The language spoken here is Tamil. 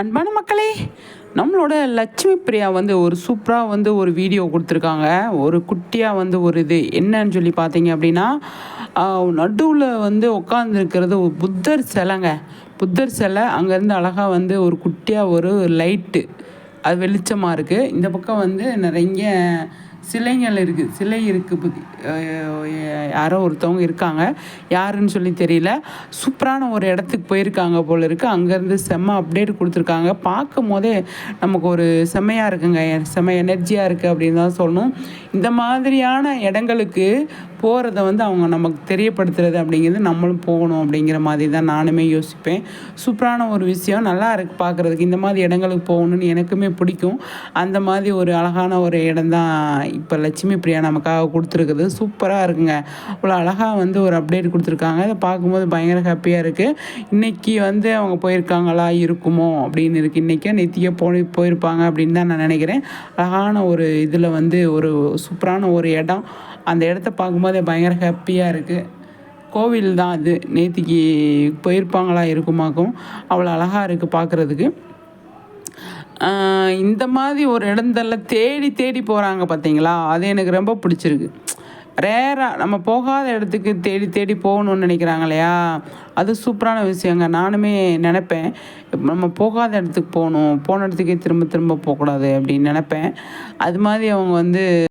அன்பான மக்களே நம்மளோட லட்சுமி பிரியா வந்து ஒரு சூப்பராக வந்து ஒரு வீடியோ கொடுத்துருக்காங்க. ஒரு குட்டியாக வந்து ஒரு இது. என்னன்னு சொல்லி பார்த்தீங்க அப்படின்னா நடுவில் வந்து உட்காந்துருக்கிறது ஒரு புத்தர் சிலைங்க. புத்தர் சிலை அங்கேருந்து அழகாக வந்து ஒரு குட்டியாக ஒரு லைட்டு அது வெளிச்சமாக இருக்குது இந்த பக்கம் வந்து நிறைய சிலைகள் இருக்குது சிலை இருக்குது யாரோ ஒருத்தவங்க இருக்காங்க. யாருன்னு சொல்லி தெரியல. சூப்பரான ஒரு இடத்துக்கு போயிருக்காங்க போல் இருக்குது அங்கேருந்து செம்ம அப்டேட் கொடுத்துருக்காங்க. பார்க்கும் போதே நமக்கு ஒரு செம்மையாக இருக்குங்க. செம்ம எனர்ஜியாக இருக்குது அப்படின்னு தான் சொல்லணும். இந்த மாதிரியான இடங்களுக்கு போகிறத வந்து அவங்க நமக்கு தெரியப்படுத்துறது அப்படிங்கிறது நம்மளும் போகணும் அப்படிங்கிற மாதிரி தான் நானுமே யோசிப்பேன். சூப்பரான ஒரு விஷயம். நல்லா இருக்கு பார்க்குறதுக்கு. இந்த மாதிரி இடங்களுக்கு போகணுன்னு எனக்குமே பிடிக்கும். அந்த மாதிரி ஒரு அழகான ஒரு இடம் தான் இப்போ லட்சுமி பிரியா நமக்காக கொடுத்துருக்குது. சூப்பராக இருக்குங்க. அவ்வளோ அழகாக வந்து ஒரு அப்டேட் கொடுத்துருக்காங்க. அதை பார்க்கும்போது பயங்கர ஹாப்பியாக இருக்குது இன்றைக்கி வந்து அவங்க போயிருக்காங்களா? இருக்குமோ? அப்படின்னு இருக்குது இன்றைக்கே நெத்தியே போய் போயிருப்பாங்க அப்படின்னு தான் நான் நினைக்கிறேன். அழகான ஒரு இதில் வந்து ஒரு சூப்பரான ஒரு இடம். அந்த இடத்த பார்க்கும்போது பயங்கர ஹாப்பியாக இருக்குது கோவில் தான் அது. நேத்திக்கு போயிருப்பாங்களா இருக்குமாக்கும். அவ்வளோ அழகாக இருக்குது பார்க்குறதுக்கு இந்த மாதிரி ஒரு இடத்துல தேடி தேடி போகிறாங்க பார்த்தீங்களா அது எனக்கு ரொம்ப பிடிச்சிருக்கு. ரேராக நம்ம போகாத இடத்துக்கு தேடி தேடி போகணுன்னு நினைக்கிறாங்க இல்லையா? அது சூப்பரான விஷயங்க. நானுமே நினப்பேன். நம்ம போகாத இடத்துக்கு போகணும். போன இடத்துக்கே திரும்ப திரும்ப போகக்கூடாது அப்படின்னு நினப்பேன். அது மாதிரி அவங்க வந்து